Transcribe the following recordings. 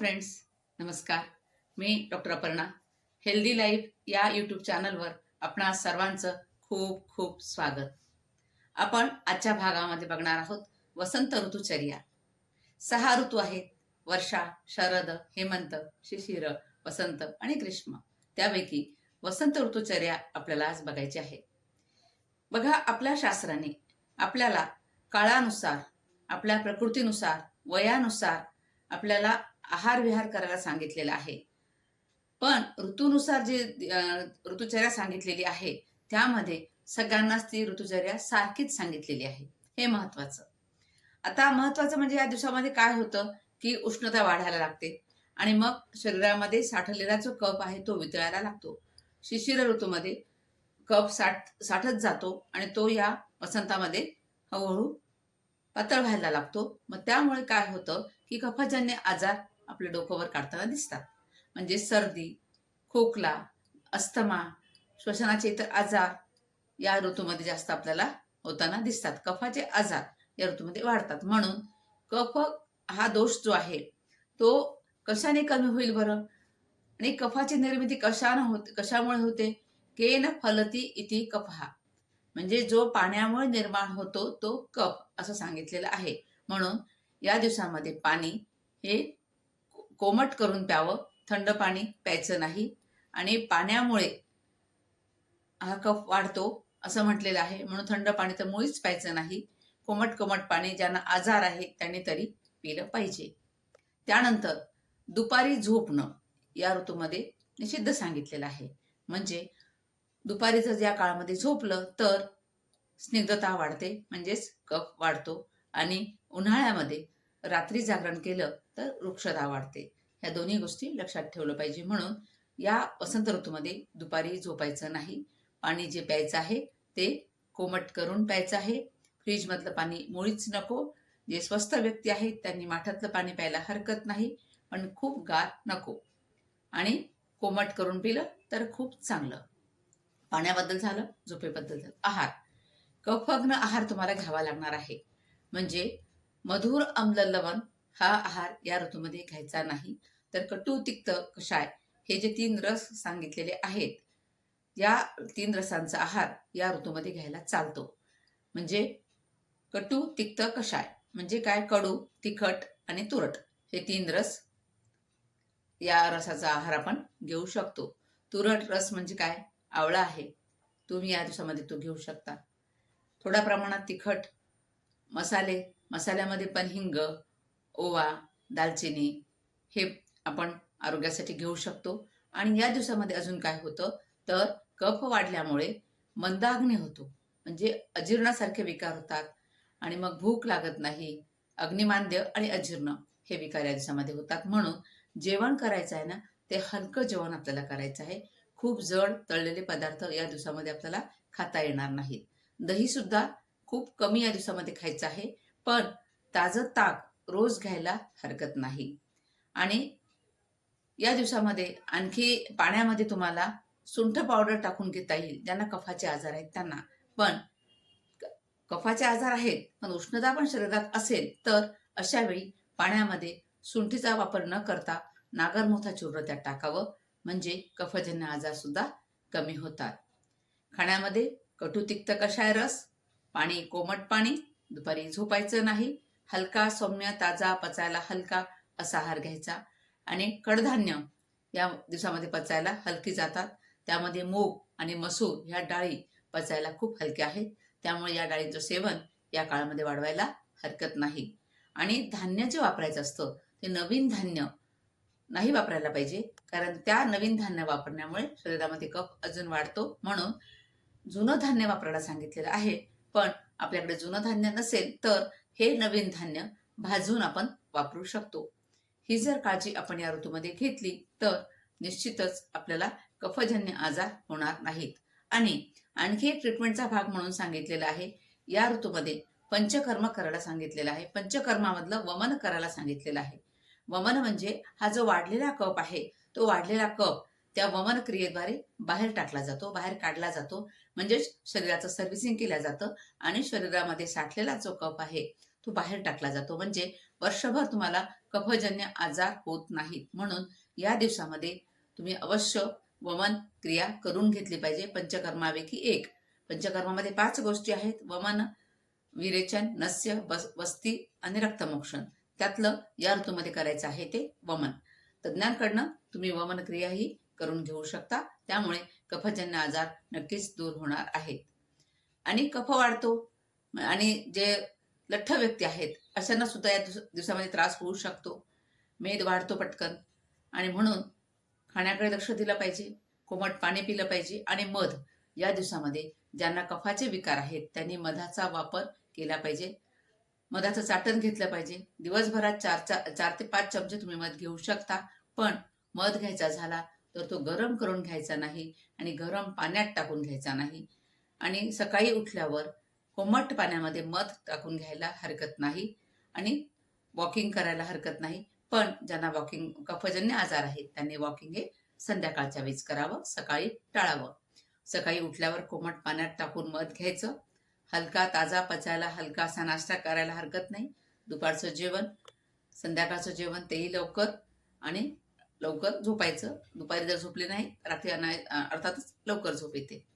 Friends नमस्कार. मी doctor Aparna. Healthy life या यूट्यूब चॅनलवर आपणा सर्वांचं खूप खूप स्वागत. आपण आजच्या भागामध्ये बघणार आहोत वसंत ऋतुचर्या. सहा ऋतू आहेत. वर्षा शरद हेमंत शिशिर वसंत आणि ग्रीष्म. त्यापैकी वसंत ऋतुचर्या आपल्याला आज बघायची आहे. बघा आपल्या शास्त्राने आपल्याला काळानुसार आपल्या प्रकृतीनुसार वयानुसार आपल्याला आहार विहार करायला सांगितलेला आहे. पण ऋतूनुसार जे ऋतुचर्या सांगितलेली आहे त्यामध्ये सगळ्यांनाच ती ऋतुचर्या सारखीच सांगितलेली आहे. हे महत्वाचं आता महत्वाचं म्हणजे या दिवसामध्ये काय होतं? की उष्णता वाढायला लागते. आणि मग शरीरामध्ये साठलेला जो कप आहे तो वितळायला लागतो. शिशिर ऋतूमध्ये कप साठ साठत जातो आणि तो या वसंतामध्ये हळूहळू पातळ व्हायला लागतो. मग त्यामुळे काय होतं? की कफजन्य आजार आपल्या डोक्यावर काढताना दिसतात. म्हणजे सर्दी खोकला अस्थमा श्वसनाचे इतर आजार या ऋतूमध्ये जास्त आपल्याला होताना दिसतात. कफाचे आजार या ऋतूमध्ये वाढतात. म्हणून कफ हा दोष जो आहे तो कशाने कमी होईल बरं? आणि कफाची निर्मिती कशानं होते कशामुळे होते? केन फलती इति कफहा म्हणजे जो पाण्यामुळे निर्माण होतो तो कफ असं सांगितलेलं आहे. म्हणून या दिवसामध्ये पाणी हे कोमट करून प्यावं. थंड पाणी प्यायचं नाही. आणि पाण्यामुळे हा कफ वाढतो असं म्हटलेलं आहे. म्हणून थंड पाणी तर मुळीच प्यायचं नाही. कोमट कोमट पाणी ज्यांना आजार आहे त्यांनी तरी पिलं पाहिजे. त्यानंतर दुपारी झोपणं या ऋतूमध्ये निषिद्ध सांगितलेलं आहे. म्हणजे दुपारी जर या काळामध्ये झोपलं तर स्निग्धता वाढते म्हणजेच कफ वाढतो. आणि उन्हाळ्यामध्ये रात्री जागरण केलं तर वृक्षता वाढते. ह्या दोन्ही गोष्टी लक्षात ठेवलं पाहिजे म्हणून या वसंत ऋतूमध्ये दुपारी झोपायचं नाही. पाणी जे प्यायचं आहे ते कोमट करून प्यायचं आहे. फ्रीजमधलं पाणी मुळीच नको. जे स्वस्थ व्यक्ती आहेत त्यांनी माठातलं पाणी प्यायला हरकत नाही पण खूप गार नको. आणि कोमट करून पिलं तर खूप चांगलं. पाण्याबद्दल झालं झोपेबद्दल झालं. आहार. कफग्न आहार तुम्हाला घ्यावा लागणार आहे. म्हणजे मधुर आम्ल लवण हा आहार या ऋतूमध्ये घ्यायचा नाही. तर कटू तिक्त कषाय हे जे तीन रस सांगितलेले आहेत या तीन रसांचा आहार या ऋतूमध्ये घ्यायला चालतो. म्हणजे कटू तिक्त कषाय म्हणजे काय? कडू तिखट आणि तुरट हे तीन रस या रसाचा आहार आपण घेऊ शकतो. तुरट रस म्हणजे काय? आवळा आहे. तुम्ही या दिवसामध्ये तो घेऊ शकता. थोड्या प्रमाणात तिखट मसाले मसाल्यामध्ये पण हिंग ओवा दालचिनी हे आपण आरोग्यासाठी घेऊ शकतो. आणि या दिवसामध्ये अजून काय होतं? तर कफ वाढल्यामुळे मंदाग्नी होतो. म्हणजे अजीर्णासारखे विकार होतात. आणि मग भूक लागत नाही अग्निमांद्य आणि अजीर्ण हे विकार या दिवसामध्ये होतात. म्हणून जेवण करायचं आहे ना ते हलकं जेवण आपल्याला करायचं आहे. खूप जड तळलेले पदार्थ या दिवसामध्ये आपल्याला खाता येणार नाहीत. दही सुद्धा खूप कमी या दिवसामध्ये खायचं आहे. पण ताजं ताक रोज घ्यायला हरकत नाही. आणि या दिवसामध्ये आणखी पाण्यामध्ये तुम्हाला सुंठ पावडर टाकून घेता येईल ज्यांना कफाचे आजार आहेत त्यांना. पण कफाचे आजार आहेत पण उष्णता पण शरीरात असेल तर अशा वेळी पाण्यामध्ये सुंठीचा वापर न करता नागरमोथा चूर्ण त्यात टाकावं. म्हणजे कफजन्य आजार सुद्धा कमी होतात. खाण्यामध्ये कटू तिक्त कषाय रस पाणी कोमट पाणी दुपारी झोपायचं नाही हलका सौम्य ताजा पचायला हलका असा आहार घ्यायचा. आणि कडधान्य या दिवसामध्ये पचायला हलकी जातात. त्यामध्ये मूग आणि मसूर ह्या डाळी पचायला खूप हलक्या आहेत. त्यामुळे या डाळीचं सेवन या काळामध्ये वाढवायला हरकत नाही. आणि धान्य जे वापरायचं असतं ते नवीन धान्य नाही वापरायला पाहिजे. कारण त्या नवीन धान्य वापरण्यामुळे शरीरामध्ये कफ अजून वाढतो. म्हणून जुनं धान्य वापरायला सांगितलेलं आहे. पण आपल्याकडे जुनं धान्य नसेल तर हे नवीन धान्य भाजून आपण वापरू शकतो. ही जर काळजी आपण या ऋतूमध्ये घेतली तर निश्चितच आपल्याला कफजन्य आजार होणार नाहीत. आणि आणखी एक ट्रीटमेंटचा भाग म्हणून सांगितलेला आहे या ऋतूमध्ये पंचकर्म करायला सांगितलेलं आहे. पंचकर्मामधलं वमन करायला सांगितलेलं आहे. वमन म्हणजे हा जो वाढलेला कप आहे तो वाढलेला कप त्या वमन क्रियेद्वारे बाहेर टाकला जातो बाहेर काढला जातो. म्हणजेच शरीराचं सर्व्हिसिंग केलं जातं आणि शरीरामध्ये साठलेला जो कफ आहे तो बाहेर टाकला जातो. म्हणजे वर्षभर तुम्हाला कफजन्य आजार होत नाहीत. म्हणून या दिवसामध्ये तुम्ही अवश्य वमन क्रिया करून घेतली पाहिजे. पंचकर्मापैकी एक. पंचकर्मामध्ये पाच गोष्टी आहेत. वमन विरेचन नस्य बस वस्ती आणि रक्तमोक्षण. त्यातलं या ऋतूमध्ये करायचं आहे ते वमन. तज्ज्ञांकडनं तुम्ही वमन क्रिया ही करून घेऊ शकता. त्यामुळे कफजन्य आजार नक्कीच दूर होणार आहेत. आणि कफ वाढतो. आणि जे लठ्ठ व्यक्ती आहेत अशांना सुद्धा या दिवसामध्ये त्रास होऊ शकतो. मेद वाढतो पटकन. आणि म्हणून खाण्याकडे लक्ष दिलं पाहिजे. कोमट पाणी पिलं पाहिजे. आणि मध या दिवसामध्ये ज्यांना कफाचे विकार आहेत त्यांनी मधाचा वापर केला पाहिजे. मधाचं चाटण घेतलं पाहिजे. दिवसभरात चार चार चार ते पाच चमचे तुम्ही मध घेऊ शकता. पण मध घ्यायचा झाला तर तो गरम करून घ्यायचा नाही आणि गरम पाण्यात टाकून घ्यायचा नाही. आणि सकाळी उठल्यावर कोमट पाण्यामध्ये मध टाकून घ्यायला हरकत नाही आणि वॉकिंग करायला हरकत नाही. पण ज्यांना वॉकिंग कफजन्य आजार आहेत त्यांनी वॉकिंग हे संध्याकाळच्या वेळेस करावं सकाळी टाळावं. सकाळी उठल्यावर कोमट पाण्यात टाकून मध घ्यायचं. हलका ताजा पचायला हलका असा नाश्ता करायला हरकत नाही. दुपारचं जेवण संध्याकाळचं जेवण तेही लवकर आणि लवकर झोपायचं. दुपारी जर झोपले नाही रात्री अना- अर्थातच लवकर झोप येते.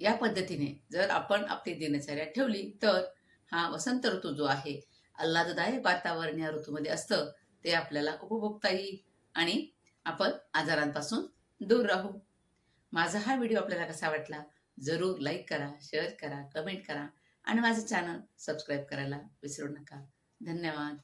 या पद्धतीने जर आपण आपली दिनचर्या ठेवली तर हा वसंत ऋतू जो आहे आल्हाददायक वातावरण या ऋतूमध्ये असतं. ते आपल्याला उपभोगता येईल आणि आपण आजारांपासून दूर राहू. माझा हा व्हिडिओ आपल्याला कसा वाटला? जरूर लाईक करा शेअर करा कमेंट करा आणि माझं चॅनल सबस्क्राईब करायला विसरू नका. धन्यवाद.